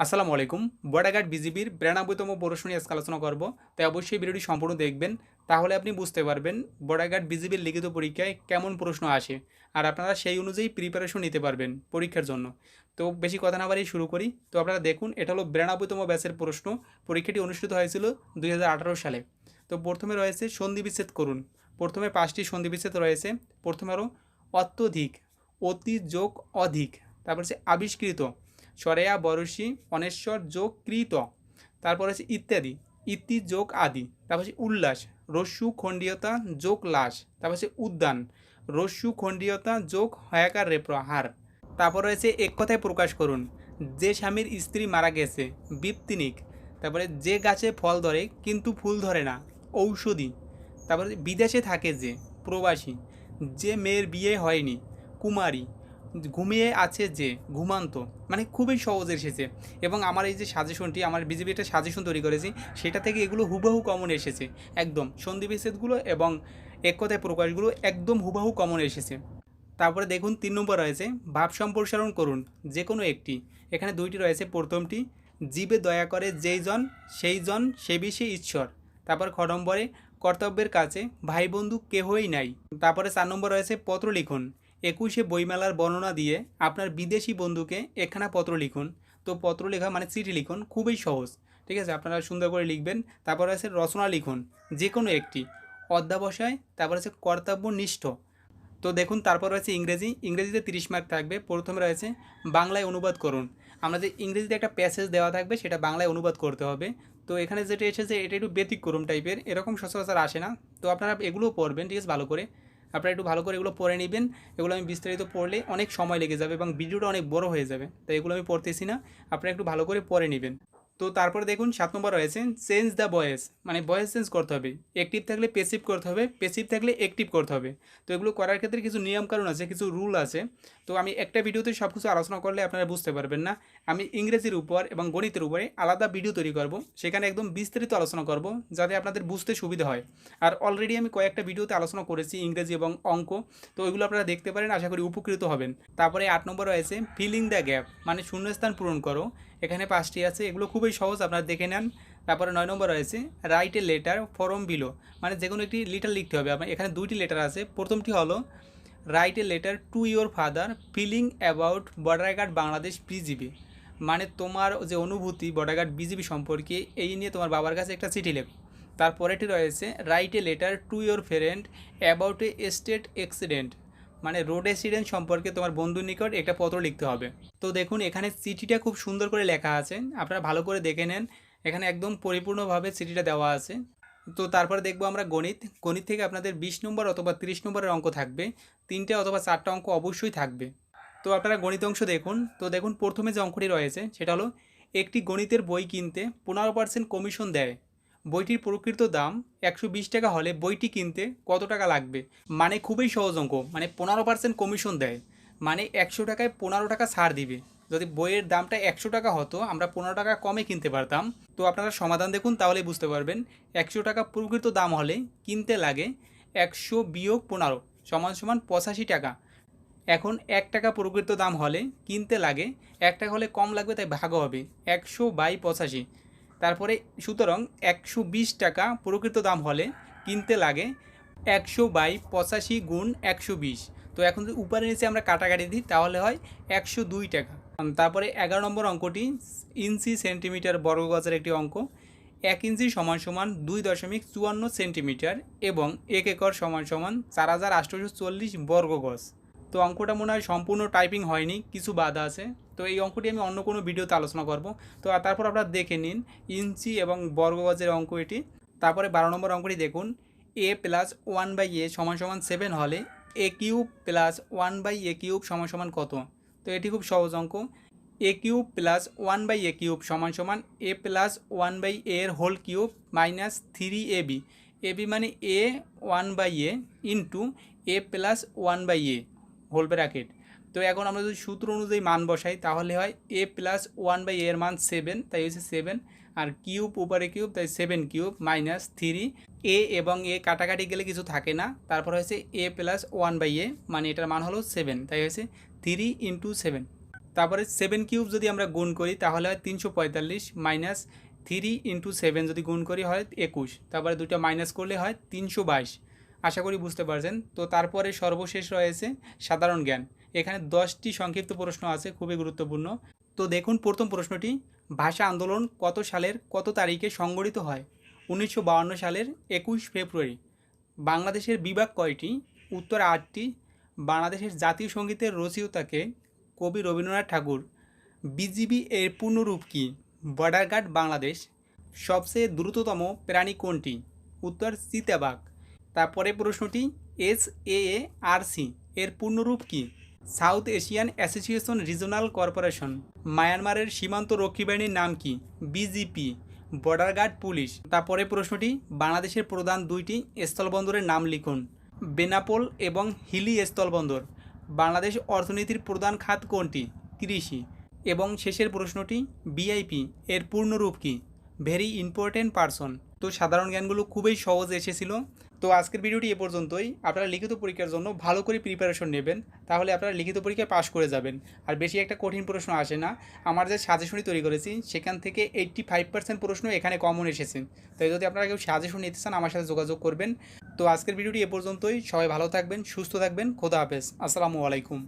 আসসালামু আলাইকুম। বর্ডাঘাট বিজিবির বিরানব্বইতম পড়াশুনি আজকে আলোচনা করব। তাই অবশ্যই ভিডিওটি সম্পূর্ণ দেখবেন। তাহলে আপনি বুঝতে পারবেন বর্ডাঘাট বিজিবির লিখিত পরীক্ষায় কেমন প্রশ্ন আসে আর আপনারা সেই অনুযায়ী প্রিপারেশন নিতে পারবেন পরীক্ষার জন্য। তো বেশি কথা না বাড়িয়ে শুরু করি। তো আপনারা দেখুন, এটা হলো বিরানব্বইতম ব্যাচের প্রশ্ন। পরীক্ষাটি অনুষ্ঠিত হয়েছিল দুই হাজার আঠারো সালে। তো প্রথমে রয়েছে সন্ধিবিচ্ছেদ করুন। প্রথমে পাঁচটি সন্ধি বিচ্ছেদ রয়েছে। প্রথমে আরও অত্যধিক, অতি যোগ অধিক, তারপর হচ্ছে আবিষ্কৃত। সরেয়া, বরসি অনেশ্বর যোগ, কৃত। তারপর আছে ইত্যাদি। ইতি, যোগ আদি। তারপর হচ্ছে উল্লাস রস্যু খণ্ডীয়তা, যোগ লাশ। তারপর হচ্ছে উদ্যান। রস্যু খণ্ডীয়তা, যোগ, হয়াকার রেপ্র হার তারপর রয়েছে এক কথায় প্রকাশ করুন। যে স্বামীর স্ত্রী মারা গেছে, বৃত্তিনিক। তারপরে যে গাছে ফল ধরে, কিন্তু ফুল ধরে না, ঔষধি। তারপরে বিদেশে থাকে যে, প্রবাসী। যে মেয়ের বিয়ে হয়নি, কুমারী। ঘুমিয়ে আছে যে, ঘুমান্ত। মানে খুবই সহজ এসেছে। এবং আমার এই যে সাজেশনটি আমার বিজেপি একটা সাজেশন তৈরি করেছি, সেটা থেকে এগুলো হুবহু কমন এসেছে। একদম। সন্ধি বিচ্ছেদগুলো এবং এক কথায় প্রকাশগুলো একদম হুবহু কমন এসেছে। তারপরে দেখুন, তিন নম্বর রয়েছে, ভাব সম্প্রসারণ করুন যে কোনো একটি। এখানে দুইটি রয়েছে, প্রথমটি, জীবে দয়া করে যেই জন, সেই জন সে বিষয়ে ঈশ্বর। তারপর খ নম্বরে, কর্তব্যের কাছে ভাই বন্ধু কেহই নাই। তারপরে চার নম্বর রয়েছে, পত্র লিখুন। একুশে বইমেলার বর্ণনা দিয়ে আপনার বিদেশি বন্ধুকে একখানা পত্র লিখুন। তো পত্র লেখা মানে চিঠি লিখুন, খুবই সহজ। ঠিক আছে? আপনারা সুন্দর করে লিখবেন, তারপর আছে রচনা লিখুন যে কোনো একটি। অধ্যাবসায়, তারপর আছে কর্তব্যনিষ্ঠ। তো দেখুন, তারপর রয়েছে ইংরেজি। ইংরেজিতে তিরিশ মার্ক থাকবে। প্রথমে রয়েছে, বাংলায় অনুবাদ করুন। আমরা যে ইংরেজিতে একটা প্যাসেজ দেওয়া থাকবে, সেটা বাংলায় অনুবাদ করতে হবে। তো এখানে যেটা এসেছে, এটা একটু ব্যতিক্রম টাইপের এরকম সচরাচর আসে না। তো আপনারা এগুলোও পড়বেন, ঠিক আছে? ভালো করে। আপনারা একটু ভালো করে এগুলো পড়ে নেবেন। এগুলো আমি বিস্তারিত পড়লে অনেক সময় লেগে যাবে এবং ভিডিওটা অনেক বড় হয়ে যাবে। তাই এগুলো আমি পড়তেছি না। আপনারা একটু ভালো করে পড়ে নেবেন। তো তারপরে দেখুন সাত নম্বর রয়েছে চেঞ্জ দ্য বয়েস মানে বয়েস চেঞ্জ করতে হবে। অ্যাক্টিভ থাকলে পেসিভ করতে হবে পেসিভ থাকলে অ্যাক্টিভ করতে হবে। তো এগুলো করার ক্ষেত্রে কিছু নিয়মকানুন আছে, কিছু রুল আছে। তো আমি একটা ভিডিওতে সব কিছু আলোচনা করলে আপনারা বুঝতে পারবেন না। আমি ইংরেজির উপর এবং গণিতের উপরে আলাদা ভিডিও তৈরি করব, সেখানে একদম বিস্তারিত আলোচনা করব, যাতে আপনাদের বুঝতে সুবিধা হয়। আর অলরেডি আমি কয়েকটা ভিডিওতে আলোচনা করেছি, ইংরেজি এবং অঙ্ক। তো ওইগুলো আপনারা দেখতে পারেন, আশা করি উপকৃত হবেন। তারপরে আট নম্বর রয়েছে ফিলিং দ্য গ্যাপ মানে শূন্যস্থান পূরণ করো। এখানে পাঁচটি আছে, এগুলো খুবই সহজ, আপনারা দেখে নেন। তারপরে নয় নম্বর রয়েছে write a letter from below মানে যে কোনো একটি লেটার লিখতে হবে। আপনার এখানে দুইটি লেটার আছে, প্রথমটি হলো write a letter to your father feeling about border Bangladesh BGB মানে তোমার যে অনুভূতি বর্ডার বিজিবি সম্পর্কে, এই নিয়ে তোমার বাবার কাছে একটা চিঠি লেখো। তারপরেটি রয়েছে write a letter to your friend about a state accident মানে রোড অ্যাক্সিডেন্ট সম্পর্কে তোমার বন্ধুর নিকট একটা পত্র লিখতে হবে। তো দেখুন, এখানে চিঠিটা খুব সুন্দর করে লেখা আছে। আপনারা ভালো করে দেখে নেন। এখানে একদম পরিপূর্ণভাবে চিঠিটা দেওয়া আছে। তো তারপরে দেখব আমরা গণিত। গণিত থেকে আপনাদের বিশ নম্বর অথবা তিরিশ নম্বরের অঙ্ক থাকবে। তিনটে অথবা চারটা অঙ্ক অবশ্যই থাকবে। তো আপনারা গণিত অংশ দেখুন। তো দেখুন, প্রথমে যে অঙ্কটি রয়েছে, সেটা হলো, একটি গণিতের বই কিনতে পনেরো পার্সেন্ট কমিশন দেয়। বইটির প্রকৃত দাম একশো বিশ টাকা হলে বইটি কিনতে কত টাকা লাগবে? মানে খুবই সহজ অঙ্ক। মানে পনেরো পার্সেন্ট কমিশন দেয়। মানে একশো টাকায় পনেরো টাকা ছাড় দিবে। যদি বইয়ের দামটা একশো টাকা হতো, আমরা পনেরো টাকা কমে কিনতে পারতাম। তো আপনারা সমাধান দেখুন, তাহলেই বুঝতে পারবেন। একশো টাকা প্রকৃত দাম হলে কিনতে লাগে একশো বিয়োগ পনেরো, সমান সমান পঁচাশি টাকা। এখন এক টাকা প্রকৃত দাম হলে কিনতে লাগে, এক টাকা হলে কম লাগবে, তাই ভাগ হবে। একশো বাই পঁচাশি। তারপরে সুতরাং একশো বিশ টাকা প্রকৃত দাম হলে কিনতে লাগে একশো বাই পঁচাশি গুণ একশো বিশ। তো এখন যদি উপরে নিচে আমরা কাটাকাটি দিই, তাহলে হয় একশো দুই টাকা। তারপরে এগারো নম্বর অঙ্কটি ইঞ্চি সেন্টিমিটার বর্গগজের একটি অঙ্ক। এক ইঞ্চি সমান সমান দুই দশমিক চুয়ান্ন সেন্টিমিটার এবং এক একর সমান সমান চার হাজার আটশোশো চল্লিশ বর্গগজ। তো অঙ্কটা মনে হয় সম্পূর্ণ টাইপিং হয়নি, কিছু বাধা আছে। তো এই অঙ্কটি আমি অন্য কোনো ভিডিওতে আলোচনা করব। তো তারপর আপনারা দেখে নিন, ইঞ্চি এবং বর্গগজের অঙ্ক এটি। তারপরে বারো নম্বর অঙ্কটি দেখুন A plus one by A সমান সমান সেভেন হলে A cube plus one by A cube সমান সমান কত? তো এটি খুব সহজ অঙ্ক। A cube plus one by A cube সমান সমান এ প্লাস ওয়ান বাই এর whole cube minus three A B A B মানে A one by A into A plus one by A whole bracket তো এখন আমরা যদি সূত্র অনুযায়ী মান বসাই, তাহলে হয় এ প্লাস ওয়ান বাই এর মান সেভেন তাই হচ্ছে সেভেন আর কিউব উপরে কিউব তাই seven cube minus three A এবং এ কাটাকাটি গেলে কিছু থাকে না। তারপর হয়েছে A plus one by A মানে এটার মান হলো সেভেন তাই হয়েছে থ্রি ইন্টু সেভেন তারপরে সেভেন কিউব যদি আমরা গুণ করি, তাহলে হয় তিনশো পঁয়তাল্লিশ মাইনাস থ্রি ইন্টু সেভেন যদি গুণ করি, হয় একুশ। তারপরে দুটো মাইনাস করলে হয় তিনশো বাইশ। আশা করি বুঝতে পারছেন। তো তারপরে সর্বশেষ রয়েছে সাধারণ জ্ঞান। এখানে দশটি সংক্ষিপ্ত প্রশ্ন আছে, খুবই গুরুত্বপূর্ণ। তো দেখুন, প্রথম প্রশ্নটি, ভাষা আন্দোলন কত সালের, কত তারিখে সংগঠিত হয়? উনিশশো সালের একুশ ফেব্রুয়ারি। বাংলাদেশের বিভাগ কয়টি? উত্তর আটটি। বাংলাদেশের জাতীয় সঙ্গীতের রচয়িতাকে কবি রবীন্দ্রনাথ ঠাকুর। বিজিবি এর পূর্ণরূপ কী? Border guard Bangladesh. সবচেয়ে দ্রুততম প্রাণী কোনটি? উত্তর চিতাবাঘ। তারপরে প্রশ্নটি এস এ আর সি এর পূর্ণরূপ কী? South Asian Association Regional Corporation. মায়ানমারের সীমান্ত রক্ষী বাহিনীর নাম কি? BGP border guard police. তারপরে প্রশ্নটি বাংলাদেশের প্রধান দুইটি স্থলবন্দরের নাম লিখুন। বেনাপোল এবং হিলি স্থলবন্দর। বাংলাদেশ অর্থনীতির প্রধান খাত কোনটি? কৃষি। এবং শেষের প্রশ্নটি বিআইপি এর পূর্ণরূপ কি? Very important person. তো সাধারণ জ্ঞানগুলো খুবই সহজ এসেছিল। তো আজকের ভিডিওটি এ পর্যন্তই। আপনারা লিখিত পরীক্ষার জন্য ভালো করে প্রিপারেশন নেবেন, তাহলে আপনারা লিখিত পরীক্ষায় পাশ করে যাবেন। আর বেশি একটা কঠিন প্রশ্ন আসে না। আমার যে সাজেশনই তৈরি করেছি, সেখান থেকে এইট্টি ফাইভ পার্সেন্ট প্রশ্ন এখানে কমন এসেছে। তাই যদি আপনারা কেউ সাজেশন নিতে চান, আমার সাথে যোগাযোগ করবেন। তো আজকের ভিডিওটি এ পর্যন্তই। সবাই ভালো থাকবেন, সুস্থ থাকবেন। খোদা হাফেজ। আসসালামু আলাইকুম।